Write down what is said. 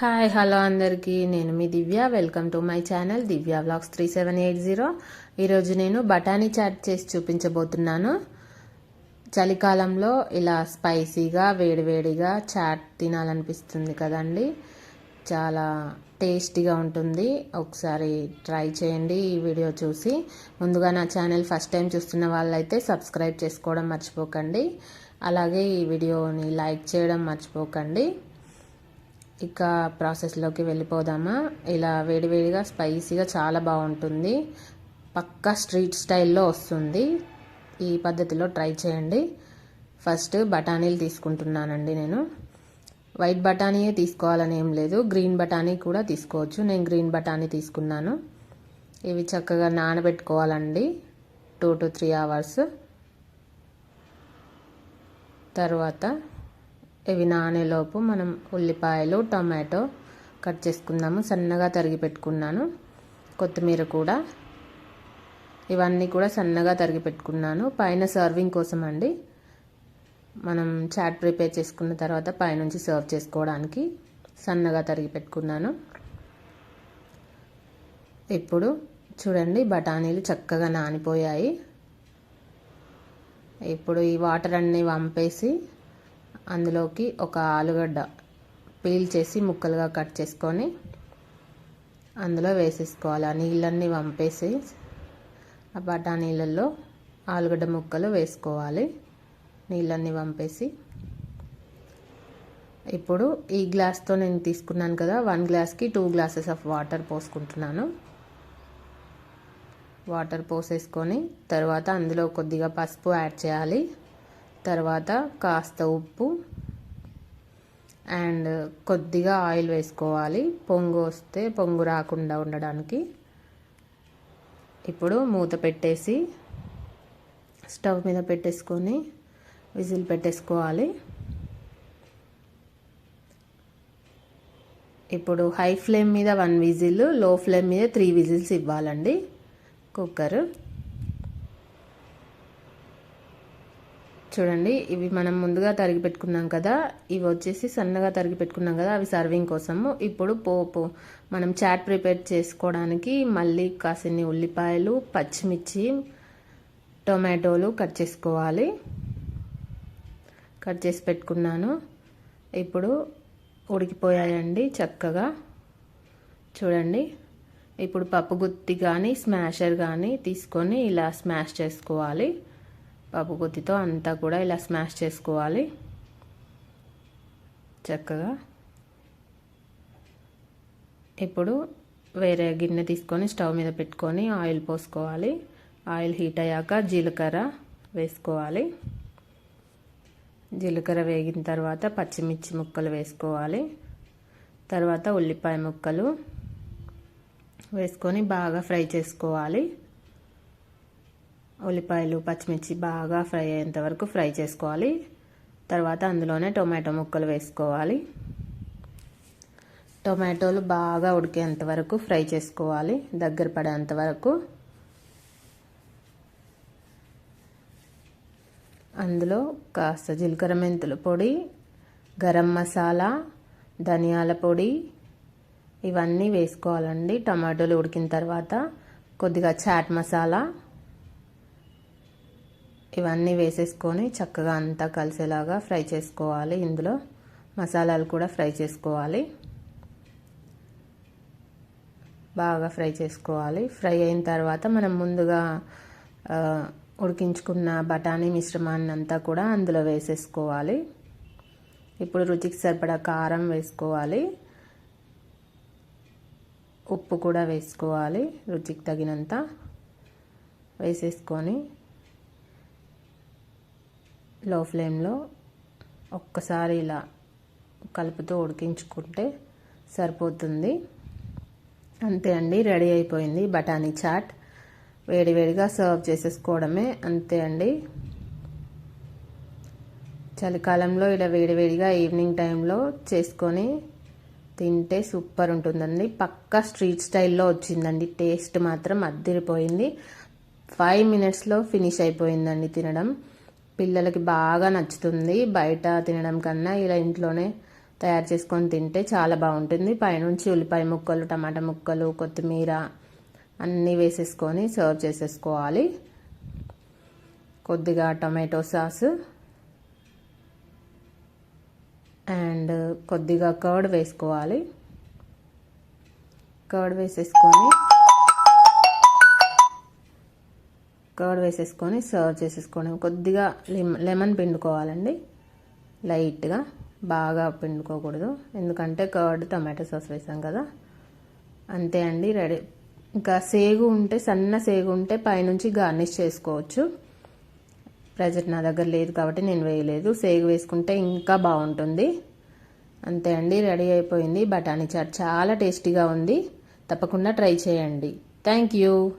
Hi hello అందరికీ. నేను మీ Divya. Welcome to my channel Divya vlogs three seven eight zero ఈరోజు నేను బఠానీ చాట్ చేసి చూపించబోతున్నాను. చలికాలంలో ఇలా స్పైసీగా వేడివేడిగా చాట్ తినాలనిపిస్తుంది కదండి. చాలా టేస్టీగా ఉంటుంది. ఒకసారి ట్రై చేయండి ఈ వీడియో చూసి. ముందుగా నా ఛానల్ ఫస్ట్ టైం చూస్తున్న వాళ్ళైతే సబ్స్క్రైబ్ చేసుకోవడం మర్చిపోకండి. అలాగే ఈ వీడియోని లైక్ చేయడం మర్చిపోకండి. ఇక ప్రాసెస్లోకి వెళ్ళిపోదామా? ఇలా వేడివేడిగా స్పైసీగా చాలా బాగుంటుంది. పక్కా స్ట్రీట్ స్టైల్లో వస్తుంది. ఈ పద్ధతిలో ట్రై చేయండి. ఫస్ట్ బఠానీలు తీసుకుంటున్నానండి నేను. వైట్ బఠానీయే తీసుకోవాలని ఏం లేదు. గ్రీన్ బఠానీ కూడా తీసుకోవచ్చు. నేను గ్రీన్ బఠానీ తీసుకున్నాను. ఇవి చక్కగా నానబెట్టుకోవాలండి. Two to three hours. తర్వాత ఇవి నానేలోపు మనం ఉల్లిపాయలు టమాటో కట్ చేసుకుందాము. సన్నగా తరిగి పెట్టుకున్నాను. కొత్తిమీర కూడా. ఇవన్నీ కూడా సన్నగా తరిగి పెట్టుకున్నాను. పైన సర్వింగ్ కోసం అండి. మనం చాట్ ప్రిపేర్ చేసుకున్న తర్వాత పైనుంచి సర్వ్ చేసుకోవడానికి సన్నగా తరిగి పెట్టుకున్నాను. ఇప్పుడు చూడండి బఠానీలు చక్కగా నానిపోయాయి. ఇప్పుడు ఈ వాటర్ అన్నీ వంపేసి అందులోకి ఒక ఆలుగడ్డ పీల్ చేసి ముక్కలుగా కట్ చేసుకొని అందులో వేసేసుకోవాలి. ఆ నీళ్ళన్నీ వంపేసి ఆ బఠానీలలో ఆలుగడ్డ ముక్కలు వేసుకోవాలి. నీళ్ళన్నీ వంపేసి ఇప్పుడు ఈ గ్లాస్తో నేను తీసుకున్నాను కదా వన్ గ్లాస్కి టూ గ్లాసెస్ ఆఫ్ వాటర్ పోసుకుంటున్నాను. వాటర్ పోసేసుకొని తర్వాత అందులో కొద్దిగా పసుపు యాడ్ చేయాలి. తర్వాత కాస్త ఉప్పు అండ్ కొద్దిగా ఆయిల్ వేసుకోవాలి. పొంగు వస్తే పొంగు రాకుండా ఉండడానికి. ఇప్పుడు మూత పెట్టేసి స్టవ్ మీద పెట్టేసుకొని విజిల్ పెట్టేసుకోవాలి. ఇప్పుడు హై ఫ్లేమ్ మీద వన్ విజిల్లో ఫ్లేమ్ మీద త్రీ విజిల్స్ ఇవ్వాలండి. కుక్కర్. చూడండి ఇవి మనం ముందుగా తరిగి పెట్టుకున్నాం కదా ఇవి వచ్చేసి సన్నగా తరిగి పెట్టుకున్నాం కదా అవి సర్వింగ్ కోసము. ఇప్పుడు పోపు మనం చాట్ ప్రిపేర్ చేసుకోవడానికి మళ్ళీ కాసిన్ని ఉల్లిపాయలు పచ్చిమిర్చి టొమాటోలు కట్ చేసుకోవాలి. కట్ చేసి పెట్టుకున్నాను. ఇప్పుడు ఉడికిపోయాయండి చక్కగా. చూడండి ఇప్పుడు పప్పు గుత్తి కానీ స్మాషర్ కానీ తీసుకొని ఇలా స్మాష్ చేసుకోవాలి. పప్పు గుత్తితో అంతా కూడా ఇలా స్మాష్ చేసుకోవాలి. చక్కగా. ఇప్పుడు వేరే గిన్నె తీసుకొని స్టవ్ మీద పెట్టుకొని ఆయిల్ పోసుకోవాలి. ఆయిల్ హీట్ అయ్యాక జీలకర్ర వేసుకోవాలి. జీలకర్ర వేగిన తర్వాత పచ్చిమిర్చి ముక్కలు వేసుకోవాలి. తర్వాత ఉల్లిపాయ ముక్కలు వేసుకొని బాగా ఫ్రై చేసుకోవాలి. ఉల్లిపాయలు పచ్చిమిర్చి బాగా ఫ్రై అయ్యేంత వరకు ఫ్రై చేసుకోవాలి. తర్వాత అందులోనే టొమాటో ముక్కలు వేసుకోవాలి. టొమాటోలు బాగా ఉడికేంత వరకు ఫ్రై చేసుకోవాలి. దగ్గర పడేంత వరకు. అందులో కాస్త జీలకర్ర మెంతుల పొడి గరం మసాలా ధనియాల పొడి ఇవన్నీ వేసుకోవాలండి. టమాటోలు ఉడికిన తర్వాత కొద్దిగా చాట్ మసాలా ఇవన్నీ వేసేసుకొని చక్కగా అంతా కలిసేలాగా ఫ్రై చేసుకోవాలి. ఇందులో మసాలాలు కూడా ఫ్రై చేసుకోవాలి. బాగా ఫ్రై చేసుకోవాలి. ఫ్రై అయిన తర్వాత మనం ముందుగా ఉడికించుకున్న బఠానీ మిశ్రమాన్ని అంతా కూడా అందులో వేసేసుకోవాలి. ఇప్పుడు రుచికి సరిపడా కారం వేసుకోవాలి. ఉప్పు కూడా వేసుకోవాలి రుచికి తగినంత. వేసేసుకొని లో ఫ్లేమ్లో ఒక్కసారి ఇలా కలుపుతూ ఉడికించుకుంటే సరిపోతుంది. అంతే అండి రెడీ అయిపోయింది బఠానీ చాట్. వేడివేడిగా సర్వ్ చేసేసుకోవడమే అంతే అండి. చలికాలంలో ఇలా వేడివేడిగా ఈవినింగ్ టైంలో చేసుకొని తింటే సూపర్ ఉంటుందండి. పక్కా స్ట్రీట్ స్టైల్లో వచ్చిందండి. టేస్ట్ మాత్రం అద్దరిపోయింది. ఫైవ్ మినిట్స్లో ఫినిష్ అయిపోయిందండి తినడం. పిల్లలకి బాగా నచ్చుతుంది. బయట తినడం కన్నా ఇలా ఇంట్లోనే తయారు చేసుకొని తింటే చాలా బాగుంటుంది. పైనుంచి ఉల్లిపాయ ముక్కలు టమాటా ముక్కలు కొత్తిమీర అన్నీ వేసేసుకొని సర్వ్ చేసేసుకోవాలి. కొద్దిగా టొమాటో సాస్ అండ్ కొద్దిగా కర్డ్ వేసుకోవాలి. కర్డ్ వేసేసుకొని కర్డ్ వేసేసుకొని సర్వ్ చేసేసుకోవడం కొద్దిగా లెమన్ పిండుకోవాలండి. లైట్గా బాగా పిండుకోకూడదు. ఎందుకంటే కర్డ్ టమాటో సాస్ వేసాం కదా. అంతే అండి రెడీ. ఇంకా సేగు ఉంటే సన్న సేగు ఉంటే పైనుంచి గార్నిష్ చేసుకోవచ్చు. ప్రజెంట్ నా దగ్గర లేదు కాబట్టి నేను వేయలేదు. సేగు వేసుకుంటే ఇంకా బాగుంటుంది. అంతే అండి రెడీ అయిపోయింది. బఠానీ చాట్ చాలా టేస్టీగా ఉంది. తప్పకుండా ట్రై చేయండి. Thank you.